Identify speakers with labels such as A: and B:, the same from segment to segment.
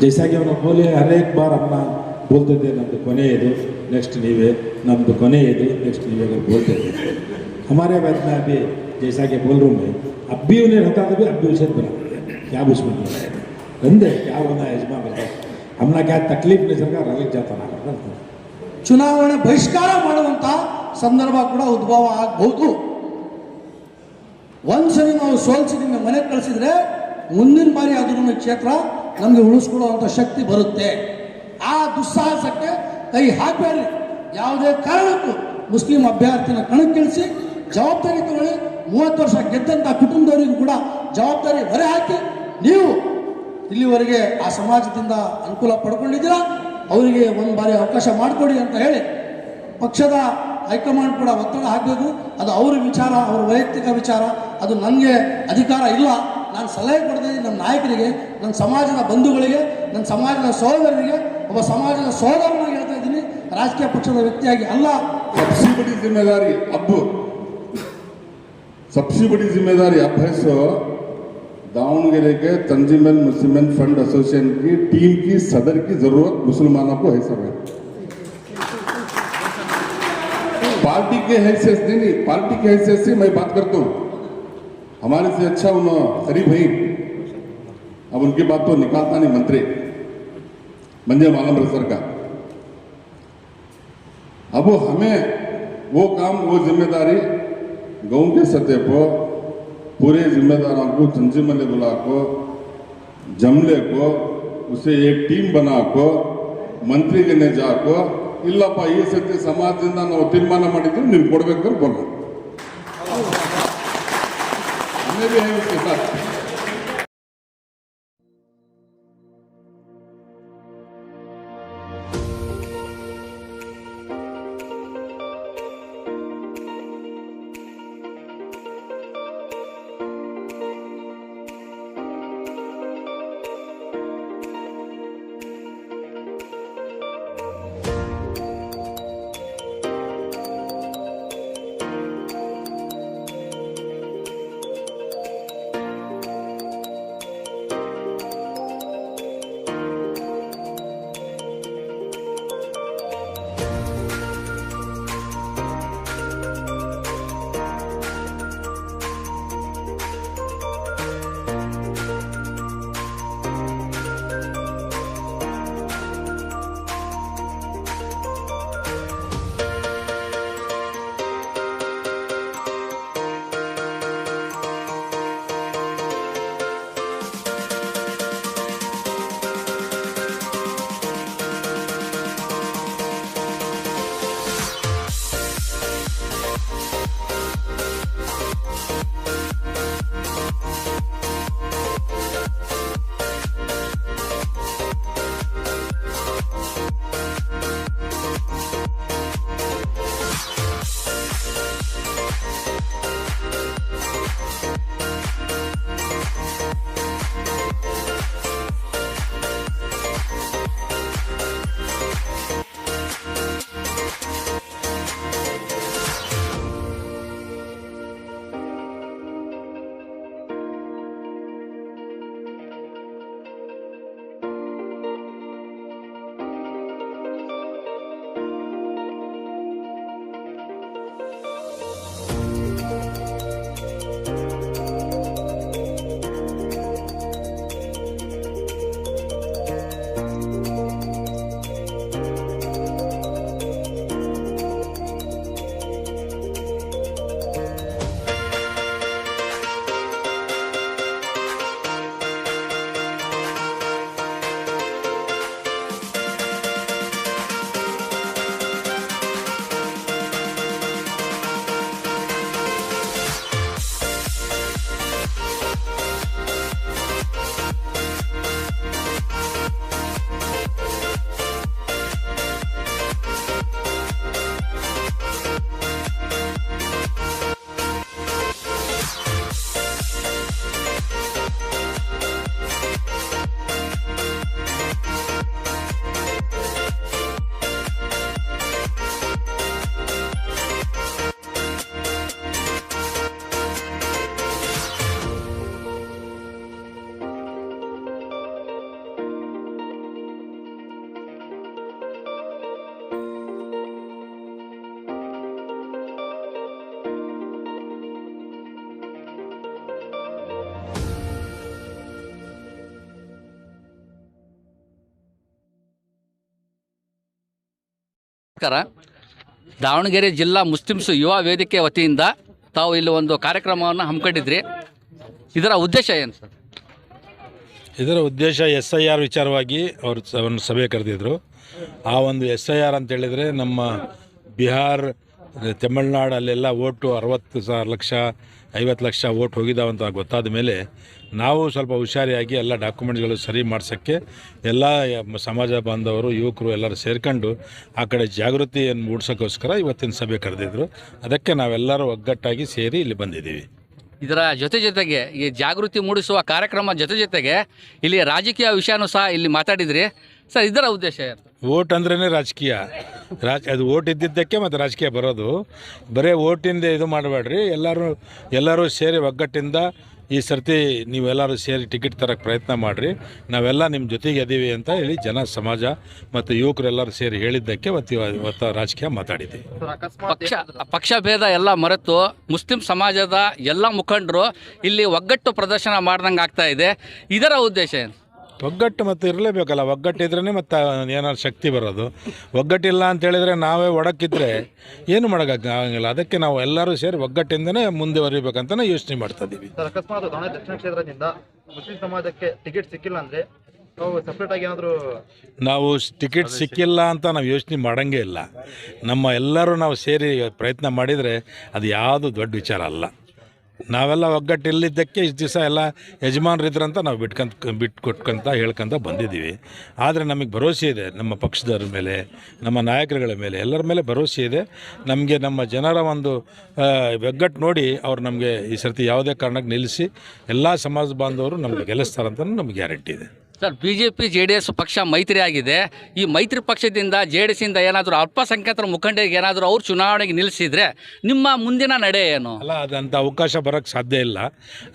A: जैसा कि हम बोले हर एक बार अपना बोलते थे नम्बर कोने नेक्स्ट नीवे नम्बर कोने नेक्स्ट नीवे अगर बोलते थे। हमारे वैद में अभी जैसा कि बोल रूम मैं, अब भी उन्हें रहता था भी अब भी उसे बना क्या उसमें रंधे क्या होना है इजमा मिलता हमने क्या तकलीफ़ नहीं सरकार रगल जाता ना करता
B: ಚುನಾವಣೆ ಬಹಿಷ್ಕಾರ ಮಾಡುವಂತಹ ಸಂದರ್ಭ ಕೂಡ ಉದ್ಭವ ಆಗಬಹುದು. ಒಂದ್ಸರಿ ನಾವು ಸೋಲ್ಸಿ ನಿಮಗೆ ಮನೆಗೆ ಕಳಿಸಿದ್ರೆ ಮುಂದಿನ ಬಾರಿ ಅದನ್ನು ಕ್ಷೇತ್ರ ನಮಗೆ ಉಳಿಸ್ಕೊಳ್ಳುವಂಥ ಶಕ್ತಿ ಬರುತ್ತೆ. ಆ ದುಸ್ಸಾಹಸಕ್ಕೆ ಕೈ ಹಾಕಬೇಡ್ರಿ. ಯಾವುದೇ ಕಾರಣಕ್ಕೂ ಮುಸ್ಲಿಂ ಅಭ್ಯರ್ಥಿನ ಕಣಕ್ಕಿಳಿಸಿ, ಜವಾಬ್ದಾರಿ ತಗೊಳ್ಳಿ. ಮೂವತ್ತು ವರ್ಷ ಗೆದ್ದಂಥ ಕುಟುಂಬದವರಿಗೂ ಕೂಡ ಜವಾಬ್ದಾರಿ ಹೊರೆ ಹಾಕಿ ನೀವು ಇಲ್ಲಿವರೆಗೆ ಆ ಸಮಾಜದಿಂದ ಅನುಕೂಲ ಪಡ್ಕೊಂಡಿದ್ದೀರಾ? ಅವರಿಗೆ ಒಂದು ಬಾರಿ ಅವಕಾಶ ಮಾಡಿಕೊಡಿ ಅಂತ ಹೇಳಿ ಪಕ್ಷದ ಹೈಕಮಾಂಡ್ ಕೂಡ ಒತ್ತಡ ಹಾಕಬೇಕು. ಅದು ಅವ್ರ ವಿಚಾರ, ಅವ್ರ ವೈಯಕ್ತಿಕ ವಿಚಾರ. ಅದು ನನಗೆ ಅಧಿಕಾರ ಇಲ್ಲ. ನಾನು ಸಲಹೆ ಕೊಡ್ತೀನಿ ನನ್ನ ನಾಯಕರಿಗೆ ನನ್ನ ಸಮಾಜದ ಬಂಧುಗಳಿಗೆ ನನ್ನ ಸಮಾಜದ ಸಹೋದರರಿಗೆ, ಒಬ್ಬ ಸಮಾಜದ ಸಹೋದರನಾಗಿ ಹೇಳ್ತಾ ಇದ್ದೀನಿ. ರಾಜಕೀಯ ಪಕ್ಷದ ವ್ಯಕ್ತಿಯಾಗಿ ಅಲ್ಲ.
C: ಸಬ್ಸಿಡಿ ಜಿಮ್ಮೆದಾರಿ, ಅಬ್ಬು. ಸಬ್ಸಿಡಿ ಜಿಮ್ಮೆದಾರಿ ಅಭ್ಯಾಸ दावणगेरे के तंजीमन मुस्लिमन फंड एसोसिएशन की टीम की सदर की ज़रूरत मुसलमानों को है सब है पार्टी के हैसियत नहीं नहीं, पार्टी के हैसियत से मैं बात करता हूँ। हमारे से अच्छा उन शरीफ भाई, अब उनकी बात तो निकालता नहीं मंत्री मंजे मालम सर का अब हमें वो काम, वो ज़िम्मेदारी गाँव के सतह पर पूरे जिम्मेदारों को तंजीमल बुला को जमले को उसे एक टीम बना को ಮಂತ್ರಿಗೆ ಜಾಕೋ ಇಲ್ಲಪ್ಪ ಈ ಸತಿ ಸಮಾಜದಿಂದ ನಾವು ತೀರ್ಮಾನ ಮಾಡಿದ್ವಿ ನೀವು ಕೊಡ್ಬೇಕು ಅಂತ
D: ನಮಸ್ಕಾರ ದಾವಣಗೆರೆ ಜಿಲ್ಲಾ ಮುಸ್ಲಿಮ್ಸ್ ಯುವ ವೇದಿಕೆ ವತಿಯಿಂದ ತಾವು ಇಲ್ಲಿ ಒಂದು ಕಾರ್ಯಕ್ರಮವನ್ನು ಹಮ್ಮಿಕೊಂಡಿದ್ರಿ. ಇದರ ಉದ್ದೇಶ ಏನು ಸರ್?
A: ಇದರ ಉದ್ದೇಶ ಎಸ್ ಐ ಆರ್ ವಿಚಾರವಾಗಿ ಅವರು ಒಂದು ಸಭೆ ಕರೆದಿದ್ರು. ಆ ಒಂದು ಎಸ್ ಐ ಆರ್ ಅಂತ ಹೇಳಿದರೆ ನಮ್ಮ ಬಿಹಾರ್ ತಮಿಳ್ನಾಡು ಅಲ್ಲೆಲ್ಲ ಓಟು ಅರವತ್ತು ಸಾವಿರ ಲಕ್ಷ, ಐವತ್ತು ಲಕ್ಷ ಓಟ್ ಹೋಗಿದ್ದಾವಂತ ಗೊತ್ತಾದ ಮೇಲೆ ನಾವು ಸ್ವಲ್ಪ ಹುಷಾರಿಯಾಗಿ ಎಲ್ಲ ಡಾಕ್ಯುಮೆಂಟ್ಗಳು ಸರಿ ಮಾಡಿಸೋಕ್ಕೆ ಎಲ್ಲ ಸಮಾಜ ಬಾಂಧವರು, ಯುವಕರು ಎಲ್ಲರೂ ಸೇರ್ಕೊಂಡು ಆ ಕಡೆ ಜಾಗೃತಿಯನ್ನು ಮೂಡಿಸೋಕ್ಕೋಸ್ಕರ ಇವತ್ತಿನ ಸಭೆ ಕರೆದಿದ್ರು. ಅದಕ್ಕೆ ನಾವೆಲ್ಲರೂ ಒಗ್ಗಟ್ಟಾಗಿ ಸೇರಿ ಇಲ್ಲಿ ಬಂದಿದ್ದೀವಿ.
D: ಇದರ ಜೊತೆ ಜೊತೆಗೆ ಈ ಜಾಗೃತಿ ಮೂಡಿಸುವ ಕಾರ್ಯಕ್ರಮ ಜೊತೆ ಜೊತೆಗೆ ಇಲ್ಲಿ ರಾಜಕೀಯ ವಿಷಯನೂ ಸಹ ಇಲ್ಲಿ ಮಾತಾಡಿದ್ರಿ. ಸರ್ ಇದರ ಉದ್ದೇಶ ಏನು?
A: ಓಟ್ ಅಂದ್ರೇ ರಾಜಕೀಯ. ರಾಜ ಅದು ಓಟ್ ಇದ್ದಿದ್ದಕ್ಕೆ ಮತ್ತು ರಾಜಕೀಯ ಬರೋದು. ಬರೀ ಓಟಿಂದ ಇದು ಮಾಡಬೇಡ್ರಿ. ಎಲ್ಲರೂ ಎಲ್ಲರೂ ಸೇರಿ ಒಗ್ಗಟ್ಟಿಂದ ಈ ಸರ್ತಿ ನೀವೆಲ್ಲರೂ ಸೇರಿ ಟಿಕೆಟ್ ತರಕ್ಕೆ ಪ್ರಯತ್ನ ಮಾಡಿರಿ. ನಾವೆಲ್ಲ ನಿಮ್ಮ ಜೊತೆಗೆ ಅದೀವಿ ಅಂತ ಹೇಳಿ ಜನ ಸಮಾಜ ಮತ್ತು ಯುವಕರೆಲ್ಲರೂ ಸೇರಿ ಹೇಳಿದ್ದಕ್ಕೆ ಇವತ್ತು ಇವತ್ತು ರಾಜಕೀಯ ಮಾತಾಡಿದ್ದೀವಿ.
D: ಪಕ್ಷ ಪಕ್ಷ ಭೇದ ಎಲ್ಲ ಮರೆತು ಮುಸ್ಲಿಂ ಸಮಾಜದ ಎಲ್ಲ ಮುಖಂಡರು ಇಲ್ಲಿ ಒಗ್ಗಟ್ಟು ಪ್ರದರ್ಶನ ಮಾಡ್ದಂಗೆ ಆಗ್ತಾ ಇದೆ. ಇದರ ಉದ್ದೇಶ ಏನು?
A: ಒಗ್ಗಟ್ಟು ಮತ್ತು ಇರಲೇಬೇಕಲ್ಲ ಒಗ್ಗಟ್ಟಿದ್ರೇ ಮತ್ತು ಏನಾದ್ರು ಶಕ್ತಿ ಬರೋದು. ಒಗ್ಗಟ್ಟಿಲ್ಲ ಅಂತ ಹೇಳಿದರೆ ನಾವೇ ಒಡಕ್ಕಿದ್ರೆ ಏನು ಮಾಡೋಕ್ಕಾಗಂಗಿಲ್ಲ ಅದಕ್ಕೆ ನಾವು ಎಲ್ಲರೂ ಸೇರಿ ಒಗ್ಗಟ್ಟಿಂದನೇ ಮುಂದುವರಿಬೇಕಂತ ಯೋಚನೆ ಮಾಡ್ತಾ ಇದ್ದೀವಿ
E: ಸರ್ ಅಕಸ್ಮಾತ್ ದಕ್ಷಿಣ ಕ್ಷೇತ್ರದಿಂದ ಮುಸ್ಲಿಂ ಸಮಾಜಕ್ಕೆ ಟಿಕೆಟ್ ಸಿಕ್ಕಿಲ್ಲ ಅಂದ್ರೆ ನಾವು
A: ಟಿಕೆಟ್ ಸಿಕ್ಕಿಲ್ಲ ಅಂತ ನಾವು ಯೋಚನೆ ಮಾಡೋಂಗೇ ಇಲ್ಲ. ನಮ್ಮ ಎಲ್ಲರೂ ನಾವು ಸೇರಿ ಪ್ರಯತ್ನ ಮಾಡಿದರೆ ಅದು ಯಾವುದು ದೊಡ್ಡ ವಿಚಾರ ಅಲ್ಲ. ನಾವೆಲ್ಲ ಒಗ್ಗಟ್ಟಿಲ್ಲಿದ್ದಕ್ಕೆ ಇಷ್ಟು ದಿವಸ ಎಲ್ಲ ಯಜಮಾನರಿದ್ರಂತ ನಾವು ಬಿಟ್ಕೊಂತ ಬಿಟ್ಟು ಕೊಟ್ಕೊಂತ ಹೇಳ್ಕೊಂತ ಬಂದಿದ್ದೀವಿ. ಆದರೆ ನಮಗೆ ಭರವಸೆ ಇದೆ ನಮ್ಮ ಪಕ್ಷದವ್ರ ಮೇಲೆ, ನಮ್ಮ ನಾಯಕರುಗಳ ಮೇಲೆ, ಎಲ್ಲರ ಮೇಲೆ ಭರವಸೆ ಇದೆ. ನಮಗೆ ನಮ್ಮ ಜನರ ಒಂದು ಒಗ್ಗಟ್ಟು ನೋಡಿ ಅವ್ರು ನಮಗೆ ಈ ಸರ್ತಿ ಯಾವುದೇ ಕಾರಣಕ್ಕೆ ನಿಲ್ಲಿಸಿ ಎಲ್ಲ ಸಮಾಜ ಬಾಂಧವರು ನಮಗೆ ಗೆಲ್ಲಿಸ್ತಾರಂತ ನಮಗೆ ಗ್ಯಾರಂಟಿ ಇದೆ.
D: Sir B J P J D S ಪಕ್ಷ ಮೈತ್ರಿ ಆಗಿದೆ. ಈ ಮೈತ್ರಿ ಪಕ್ಷದಿಂದ ಜೆ ಡಿ ಎಸ್ಸಿಂದ ಏನಾದರೂ ಅಲ್ಪಸಂಖ್ಯಾತರ ಮುಖಂಡರಿಗೆ ಏನಾದರೂ ಅವ್ರು ಚುನಾವಣೆಗೆ ನಿಲ್ಲಿಸಿದರೆ ನಿಮ್ಮ ಮುಂದಿನ ನಡೆ ಏನು?
A: ಅಲ್ಲ ಅದಂಥ ಅವಕಾಶ ಬರೋಕ್ಕೆ ಸಾಧ್ಯ ಇಲ್ಲ.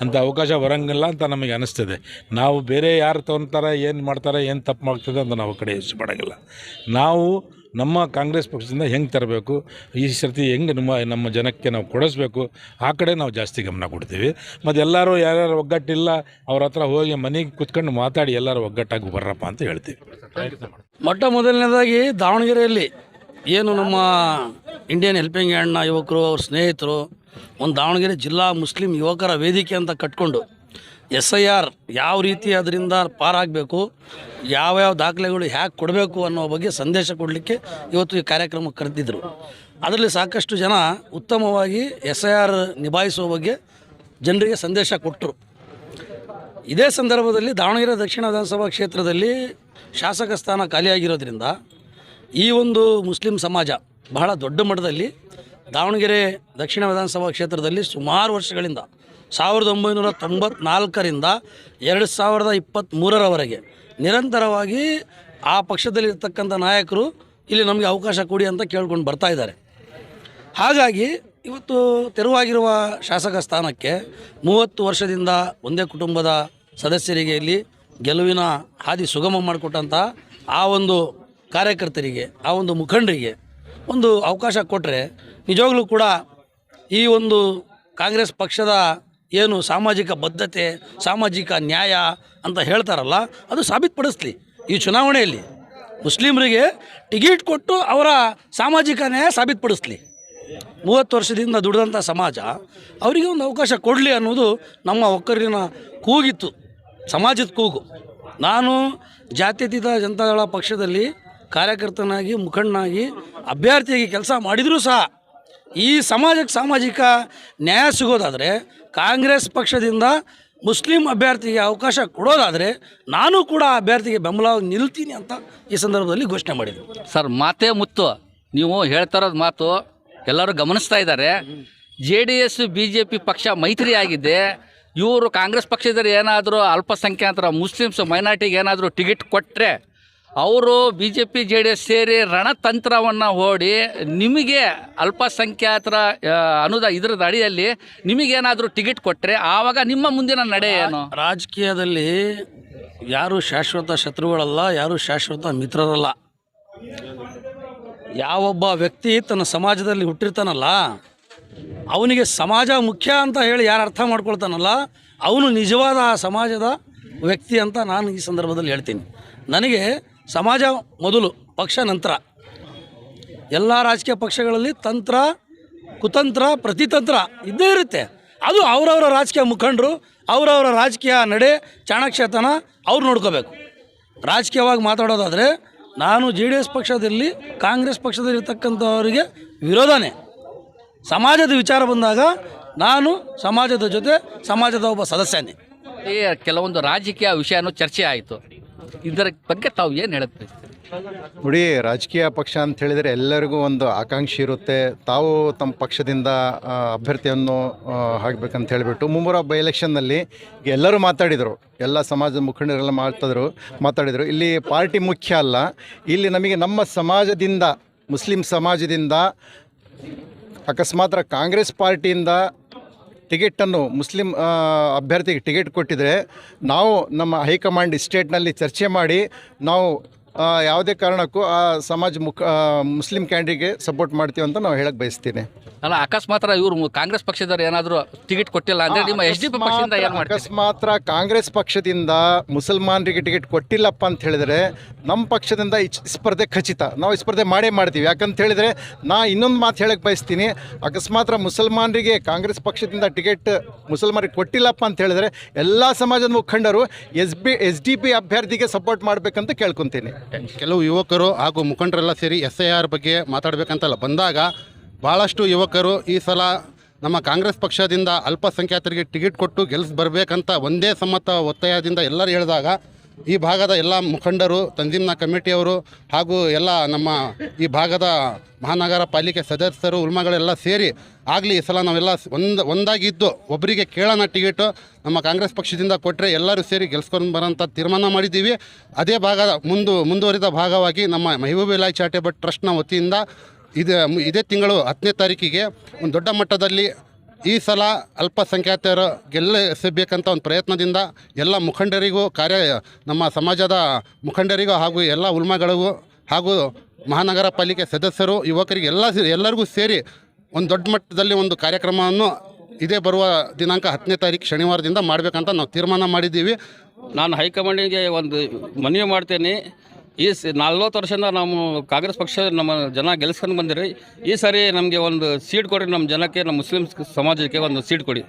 A: ಅಂಥ ಅವಕಾಶ ಬರೋಂಗಿಲ್ಲ ಅಂತ ನಮಗೆ ಅನಿಸ್ತದೆ. ನಾವು ಬೇರೆ ಯಾರು ತೊಗೊತಾರೆ, ಏನು ಮಾಡ್ತಾರೆ, ಏನು ತಪ್ಪು ಮಾಡ್ತದೆ ಅಂತ ನಾವು ಕಡೆ ಯೋಚನೆ ಮಾಡೋಂಗಿಲ್ಲ. ನಾವು ನಮ್ಮ ಕಾಂಗ್ರೆಸ್ ಪಕ್ಷದಿಂದ ಹೆಂಗೆ ತರಬೇಕು? ಈ ಸರ್ತಿ ಹೆಂಗೆ ನಮ್ಮ ನಮ್ಮ ಜನಕ್ಕೆ ನಾವು ಕೊಡಿಸ್ಬೇಕು? ಆ ಕಡೆ ನಾವು ಜಾಸ್ತಿ ಗಮನ ಕೊಡ್ತೀವಿ. ಮತ್ತು ಎಲ್ಲರೂ ಯಾರ್ಯಾರು ಒಗ್ಗಟ್ಟಿಲ್ಲ, ಅವ್ರ ಹತ್ರ ಹೋಗಿ ಮನೆಗೆ ಕುತ್ಕೊಂಡು ಮಾತಾಡಿ ಎಲ್ಲರೂ ಒಗ್ಗಟ್ಟಾಗಿ ಬರ್ರಪ್ಪ ಅಂತ ಹೇಳ್ತೀವಿ.
B: ಮೊಟ್ಟ ಮೊದಲನೇದಾಗಿ ದಾವಣಗೆರೆಯಲ್ಲಿ ಏನು ನಮ್ಮ ಇಂಡಿಯನ್ ಹೆಲ್ಪಿಂಗ್ ಹ್ಯಾಂಡ್ನ ಯುವಕರು, ಅವ್ರ ಸ್ನೇಹಿತರು, ಒಂದು ದಾವಣಗೆರೆ ಜಿಲ್ಲಾ ಮುಸ್ಲಿಂ ಯುವಕರ ವೇದಿಕೆ ಅಂತ ಕಟ್ಕೊಂಡು ಎಸ್ ಐ ಆರ್ ಯಾವ ರೀತಿ ಅದರಿಂದ ಪಾರಾಗಬೇಕು ಯಾವ್ಯಾವ ದಾಖಲೆಗಳು ಹ್ಯಾಕ್ ಕೊಡಬೇಕು ಅನ್ನೋ ಬಗ್ಗೆ ಸಂದೇಶ ಕೊಡಲಿಕ್ಕೆ ಇವತ್ತು ಈ ಕಾರ್ಯಕ್ರಮ ಕರೆದಿದ್ದರು ಅದರಲ್ಲಿ ಸಾಕಷ್ಟು ಜನ ಉತ್ತಮವಾಗಿ ಎಸ್ ಐ ಆರ್ ನಿಭಾಯಿಸುವ ಬಗ್ಗೆ ಜನರಿಗೆ ಸಂದೇಶ ಕೊಟ್ಟರು. ಇದೇ ಸಂದರ್ಭದಲ್ಲಿ ದಾವಣಗೆರೆ ದಕ್ಷಿಣ ವಿಧಾನಸಭಾ ಕ್ಷೇತ್ರದಲ್ಲಿ ಶಾಸಕ ಸ್ಥಾನ ಖಾಲಿಯಾಗಿರೋದ್ರಿಂದ ಈ ಒಂದು ಮುಸ್ಲಿಂ ಸಮಾಜ ಬಹಳ ದೊಡ್ಡ ಮಟ್ಟದಲ್ಲಿ ದಾವಣಗೆರೆ ದಕ್ಷಿಣ ವಿಧಾನಸಭಾ ಕ್ಷೇತ್ರದಲ್ಲಿ ಸುಮಾರು ವರ್ಷಗಳಿಂದ ಸಾವಿರದ ಒಂಬೈನೂರ ತೊಂಬತ್ನಾಲ್ಕರಿಂದ ಎರಡು ಸಾವಿರದ ಇಪ್ಪತ್ತ್ಮೂರರವರೆಗೆ ನಿರಂತರವಾಗಿ ಆ ಪಕ್ಷದಲ್ಲಿರ್ತಕ್ಕಂಥ ನಾಯಕರು ಇಲ್ಲಿ ನಮಗೆ ಅವಕಾಶ ಕೊಡಿ ಅಂತ ಕೇಳ್ಕೊಂಡು ಬರ್ತಾ ಇದ್ದಾರೆ. ಹಾಗಾಗಿ ಇವತ್ತು ತೆರವಾಗಿರುವ ಶಾಸಕ ಸ್ಥಾನಕ್ಕೆ ಮೂವತ್ತು ವರ್ಷದಿಂದ ಒಂದೇ ಕುಟುಂಬದ ಸದಸ್ಯರಿಗೆ ಇಲ್ಲಿ ಗೆಲುವಿನ ಹಾದಿ ಸುಗಮ ಮಾಡಿಕೊಟ್ಟಂಥ ಆ ಒಂದು ಕಾರ್ಯಕರ್ತರಿಗೆ, ಆ ಒಂದು ಮುಖಂಡರಿಗೆ ಒಂದು ಅವಕಾಶ ಕೊಟ್ಟರೆ ನಿಜವಾಗ್ಲೂ ಕೂಡ ಈ ಒಂದು ಕಾಂಗ್ರೆಸ್ ಪಕ್ಷದ ಏನು ಸಾಮಾಜಿಕ ಬದ್ಧತೆ, ಸಾಮಾಜಿಕ ನ್ಯಾಯ ಅಂತ ಹೇಳ್ತಾರಲ್ಲ, ಅದು ಸಾಬೀತುಪಡಿಸ್ಲಿ ಈ ಚುನಾವಣೆಯಲ್ಲಿ. ಮುಸ್ಲಿಮರಿಗೆ ಟಿಕೆಟ್ ಕೊಟ್ಟು ಅವರ ಸಾಮಾಜಿಕ ನ್ಯಾಯ ಸಾಬೀತುಪಡಿಸ್ಲಿ. ಮೂವತ್ತು ವರ್ಷದಿಂದ ದುಡಿದಂಥ ಸಮಾಜ, ಅವರಿಗೆ ಒಂದು ಅವಕಾಶ ಕೊಡಲಿ ಅನ್ನೋದು ನಮ್ಮ ಒಕ್ಕರಿನ ಕೂಗಿತ್ತು, ಸಮಾಜದ ಕೂಗು. ನಾನು ಜಾತ್ಯತೀತ ಜನತಾದಳ ಪಕ್ಷದಲ್ಲಿ ಕಾರ್ಯಕರ್ತನಾಗಿ, ಮುಖಂಡನಾಗಿ, ಅಭ್ಯರ್ಥಿಯಾಗಿ ಕೆಲಸ ಮಾಡಿದರೂ ಸಹ, ಈ ಸಮಾಜಕ್ಕೆ ಸಾಮಾಜಿಕ ನ್ಯಾಯ ಸಿಗೋದಾದರೆ ಕಾಂಗ್ರೆಸ್ ಪಕ್ಷದಿಂದ ಮುಸ್ಲಿಂ ಅಭ್ಯರ್ಥಿಗೆ ಅವಕಾಶ ಕೊಡೋದಾದರೆ ನಾನು ಕೂಡ ಆ ಅಭ್ಯರ್ಥಿಗೆ ಬೆಂಬಲವಾಗಿ ನಿಲ್ತೀನಿ ಅಂತ ಈ ಸಂದರ್ಭದಲ್ಲಿ ಘೋಷಣೆ ಮಾಡಿದೆ
D: ಸರ್, ಮಾತೇ ಮುತ್ತು. ನೀವು ಹೇಳ್ತಾ ಇರೋದು ಮಾತು ಎಲ್ಲರೂ ಗಮನಿಸ್ತಾ ಇದ್ದಾರೆ. J D S, B J P ಪಕ್ಷ ಮೈತ್ರಿ ಆಗಿದೆ. ಇವರು ಕಾಂಗ್ರೆಸ್ ಪಕ್ಷದಲ್ಲಿ ಏನಾದರೂ ಅಲ್ಪಸಂಖ್ಯಾತರ, ಮುಸ್ಲಿಮ್ಸ್, ಮೈನಾರಿಟಿಗೆ ಏನಾದರೂ ಟಿಕೆಟ್ ಕೊಟ್ಟರೆ ಅವರು B J P J D S ಸೇರಿ ರಣತಂತ್ರವನ್ನು ಓಡಿ ನಿಮಗೆ ಅಲ್ಪಸಂಖ್ಯಾತರ ಅನುದ ಇದ್ರದ ಅಡಿಯಲ್ಲಿ ನಿಮಗೇನಾದರೂ ಟಿಕೆಟ್ ಕೊಟ್ಟರೆ ಆವಾಗ ನಿಮ್ಮ ಮುಂದಿನ ನಡೆ ಏನು?
B: ರಾಜಕೀಯದಲ್ಲಿ ಯಾರು ಶಾಶ್ವತ ಶತ್ರುಗಳಲ್ಲ ಯಾರು ಶಾಶ್ವತ ಮಿತ್ರರಲ್ಲ. ಯಾವೊಬ್ಬ ವ್ಯಕ್ತಿ ತನ್ನ ಸಮಾಜದಲ್ಲಿ ಹುಟ್ಟಿರ್ತಾನಲ್ಲ ಅವನಿಗೆ ಸಮಾಜ ಮುಖ್ಯ ಅಂತ ಹೇಳಿ ಯಾರು ಅರ್ಥ ಮಾಡ್ಕೊಳ್ತಾನಲ್ಲ ಅವನು ನಿಜವಾದ ಆ ಸಮಾಜದ ವ್ಯಕ್ತಿ ಅಂತ ನಾನು ಈ ಸಂದರ್ಭದಲ್ಲಿ ಹೇಳ್ತೀನಿ. ನನಗೆ ಸಮಾಜ ಮೊದಲು, ಪಕ್ಷ ನಂತರ. ಎಲ್ಲ ರಾಜಕೀಯ ಪಕ್ಷಗಳಲ್ಲಿ ತಂತ್ರ, ಕುತಂತ್ರ, ಪ್ರತಿತಂತ್ರ ಇದ್ದೇ ಇರುತ್ತೆ. ಅದು ಅವರವರ ರಾಜಕೀಯ ಮುಖಂಡರು, ಅವರವರ ರಾಜಕೀಯ ನಡೆ ಚಾಣಕ್ಷತನ ಅವ್ರು ನೋಡ್ಕೋಬೇಕು. ರಾಜಕೀಯವಾಗಿ ಮಾತಾಡೋದಾದರೆ ನಾನು ಜೆ ಡಿ ಎಸ್ ಪಕ್ಷದಲ್ಲಿ, ಕಾಂಗ್ರೆಸ್ ಪಕ್ಷದಲ್ಲಿರ್ತಕ್ಕಂಥವರಿಗೆ ವಿರೋಧನೇ. ಸಮಾಜದ ವಿಚಾರ ಬಂದಾಗ ನಾನು ಸಮಾಜದ ಜೊತೆ, ಸಮಾಜದ ಒಬ್ಬ ಸದಸ್ಯನೇ.
D: ಕೆಲವೊಂದು ರಾಜಕೀಯ ವಿಷಯನೂ ಚರ್ಚೆ ಆಯಿತು. ಇದರ ಬಗ್ಗೆ ತಾವು ಏನು ಹೇಳುತ್ತೆ?
F: ನೋಡಿ, ರಾಜಕೀಯ ಪಕ್ಷ ಅಂತ ಹೇಳಿದರೆ ಎಲ್ಲರಿಗೂ ಒಂದು ಆಕಾಂಕ್ಷೆ ಇರುತ್ತೆ. ತಾವು ತಮ್ಮ ಪಕ್ಷದಿಂದ ಅಭ್ಯರ್ಥಿಯನ್ನು ಹಾಕಬೇಕಂತ ಹೇಳಿಬಿಟ್ಟು ಮುಂಬರುವ ಬೈ ಎಲೆಕ್ಷನ್ನಲ್ಲಿ ಎಲ್ಲರೂ ಮಾತಾಡಿದರು. ಎಲ್ಲ ಸಮಾಜದ ಮುಖಂಡರೆಲ್ಲ ಮಾತಾಡಿದ್ರು ಮಾತಾಡಿದರು. ಇಲ್ಲಿ ಪಾರ್ಟಿ ಮುಖ್ಯ ಅಲ್ಲ. ಇಲ್ಲಿ ನಮಗೆ ನಮ್ಮ ಸಮಾಜದಿಂದ, ಮುಸ್ಲಿಂ ಸಮಾಜದಿಂದ, ಅಕಸ್ಮಾತ್ ಕಾಂಗ್ರೆಸ್ ಪಾರ್ಟಿಯಿಂದ ಟಿಕೆಟನ್ನು ಮುಸ್ಲಿಂ ಅಭ್ಯರ್ಥಿಗೆ ಟಿಕೆಟ್ ಕೊಟ್ಟಿದ್ರೆ ನಾವು ನಮ್ಮ ಹೈಕಮಾಂಡ್ ಸ್ಟೇಟ್ನಲ್ಲಿ ಚರ್ಚೆ ಮಾಡಿ ನಾವು ಯಾವುದೇ ಕಾರಣಕ್ಕೂ ಆ ಸಮಾಜ ಮುಖ ಮುಸ್ಲಿಂ ಕ್ಯಾಂಡಿಗೆ ಸಪೋರ್ಟ್ ಮಾಡ್ತೀವಿ ಅಂತ ನಾವು ಹೇಳಕ್ಕೆ ಬಯಸ್ತೀನಿ.
D: ಅಲ್ಲ ಅಕಸ್ಮಾತ್ ಇವರು ಕಾಂಗ್ರೆಸ್ ಪಕ್ಷದವರು ಏನಾದರೂ ಟಿಕೆಟ್ ಕೊಟ್ಟಿಲ್ಲ ಅಂದ್ರೆ ನಿಮ್ಮ ಎಸ್ ಡಿ ಪಿ ಪಕ್ಷದಿಂದ ಏನು ಮಾಡ್ತೀರಿ?
F: ಅಕಸ್ಮಾತ್ ಕಾಂಗ್ರೆಸ್ ಪಕ್ಷದಿಂದ ಮುಸಲ್ಮಾನರಿಗೆ ಟಿಕೆಟ್ ಕೊಟ್ಟಿಲ್ಲಪ್ಪ ಅಂತ ಹೇಳಿದ್ರೆ ನಮ್ಮ ಪಕ್ಷದಿಂದ ಈ ಸ್ಪರ್ಧೆ ಖಚಿತ. ನಾವು ಈ ಸ್ಪರ್ಧೆ ಮಾಡೇ ಮಾಡ್ತೀವಿ. ಯಾಕಂತ ಹೇಳಿದ್ರೆ ನಾ ಇನ್ನೊಂದು ಮಾತು ಹೇಳಕ್ಕೆ ಬಯಸ್ತೀನಿ. ಅಕಸ್ಮಾತ್ ಮುಸಲ್ಮಾನರಿಗೆ ಕಾಂಗ್ರೆಸ್ ಪಕ್ಷದಿಂದ ಟಿಕೆಟ್ ಮುಸಲ್ಮಾನರಿಗೆ ಕೊಟ್ಟಿಲ್ಲಪ್ಪ ಅಂತ ಹೇಳಿದ್ರೆ ಎಲ್ಲ ಸಮಾಜದ ಮುಖಂಡರು S B S D P ಅಭ್ಯರ್ಥಿಗೆ ಸಪೋರ್ಟ್ ಮಾಡ್ಬೇಕಂತ ಕೇಳ್ಕೊತೀನಿ.
G: ಕೆಲವು ಯುವಕರು ಹಾಗೂ ಮುಖಂಡರೆಲ್ಲ ಸೇರಿ ಎಸ್ ಐ ಆರ್ ಬಗ್ಗೆ ಮಾತಾಡ್ಬೇಕಂತಲ್ಲ. ಬಂದಾಗ ಭಾಳಷ್ಟು ಯುವಕರು ಈ ಸಲ ನಮ್ಮ ಕಾಂಗ್ರೆಸ್ ಪಕ್ಷದಿಂದ ಅಲ್ಪಸಂಖ್ಯಾತರಿಗೆ ಟಿಕೆಟ್ ಕೊಟ್ಟು ಗೆಲ್ಸ್ ಬರಬೇಕಂತ ಒಂದೇ ಸಮ್ಮತ ಒತ್ತಾಯದಿಂದ ಎಲ್ಲರೂ ಹೇಳಿದಾಗ ಈ ಭಾಗದ ಎಲ್ಲ ಮುಖಂಡರು, ತಂಜೀಮ್ನ ಕಮಿಟಿಯವರು ಹಾಗೂ ಎಲ್ಲ ನಮ್ಮ ಈ ಭಾಗದ ಮಹಾನಗರ ಪಾಲಿಕೆ ಸದಸ್ಯರು, ಉಲ್ಮಗಳೆಲ್ಲ ಸೇರಿ ಆಗಲಿ ಈ ಸಲ ನಾವೆಲ್ಲ ಒಂದು, ಒಂದಾಗಿದ್ದು ಒಬ್ಬರಿಗೆ ಕೇಳೋಣ ಟಿಕೆಟು ನಮ್ಮ ಕಾಂಗ್ರೆಸ್ ಪಕ್ಷದಿಂದ ಕೊಟ್ಟರೆ ಎಲ್ಲರೂ ಸೇರಿ ಗೆಲ್ಸ್ಕೊಂಡು ಬರೋಂಥ ತೀರ್ಮಾನ ಮಾಡಿದ್ದೀವಿ. ಅದೇ ಭಾಗದ ಮುಂದು, ಮುಂದುವರಿದ ಭಾಗವಾಗಿ ನಮ್ಮ ಮೆಹಬೂಬಿಲಾಯ್ ಚಾರಿಟೇಬಲ್ ಟ್ರಸ್ಟ್ನ ವತಿಯಿಂದ ಇದು ಇದೇ ತಿಂಗಳು ಹತ್ತನೇ ತಾರೀಕಿಗೆ ಒಂದು ದೊಡ್ಡ ಮಟ್ಟದಲ್ಲಿ ಈ ಸಲ ಅಲ್ಪಸಂಖ್ಯಾತರ ಗೆಲ್ಲಿಸಬೇಕಂತ ಒಂದು ಪ್ರಯತ್ನದಿಂದ ಎಲ್ಲ ಮುಖಂಡರಿಗೂ ಕಾರ್ಯ, ನಮ್ಮ ಸಮಾಜದ ಮುಖಂಡರಿಗೂ ಹಾಗೂ ಎಲ್ಲ ಉಲ್ಮಗಳಿಗೂ ಹಾಗೂ ಮಹಾನಗರ ಪಾಲಿಕೆ ಸದಸ್ಯರು, ಯುವಕರಿಗೆ ಎಲ್ಲ ಎಲ್ಲರಿಗೂ ಸೇರಿ ಒಂದು ದೊಡ್ಡ ಮಟ್ಟದಲ್ಲಿ ಒಂದು ಕಾರ್ಯಕ್ರಮವನ್ನು ಇದೇ ಬರುವ ದಿನಾಂಕ ಹತ್ತನೇ ತಾರೀಕು ಶನಿವಾರದಿಂದ ಮಾಡಬೇಕಂತ ನಾವು ತೀರ್ಮಾನ ಮಾಡಿದ್ದೀವಿ.
B: ನಾನು ಹೈಕಮಾಂಡಿಗೆ ಒಂದು ಮನವಿ ಮಾಡ್ತೇನೆ. ಈ ಸ ನಲ್ವತ್ತು ವರ್ಷದಿಂದ ನಾವು ಕಾಂಗ್ರೆಸ್ ಪಕ್ಷ ನಮ್ಮ ಜನ ಗೆಲ್ಸ್ಕೊಂಡು ಬಂದಿರಿ. ಈ ಸಾರಿ ನಮಗೆ ಒಂದು ಸೀಟ್ ಕೊಡಿ ನಮ್ಮ ಜನಕ್ಕೆ ನಮ್ಮ ಮುಸ್ಲಿಮ್ಸ್ ಸಮಾಜಕ್ಕೆ ಒಂದು ಸೀಟ್ ಕೊಡಿ.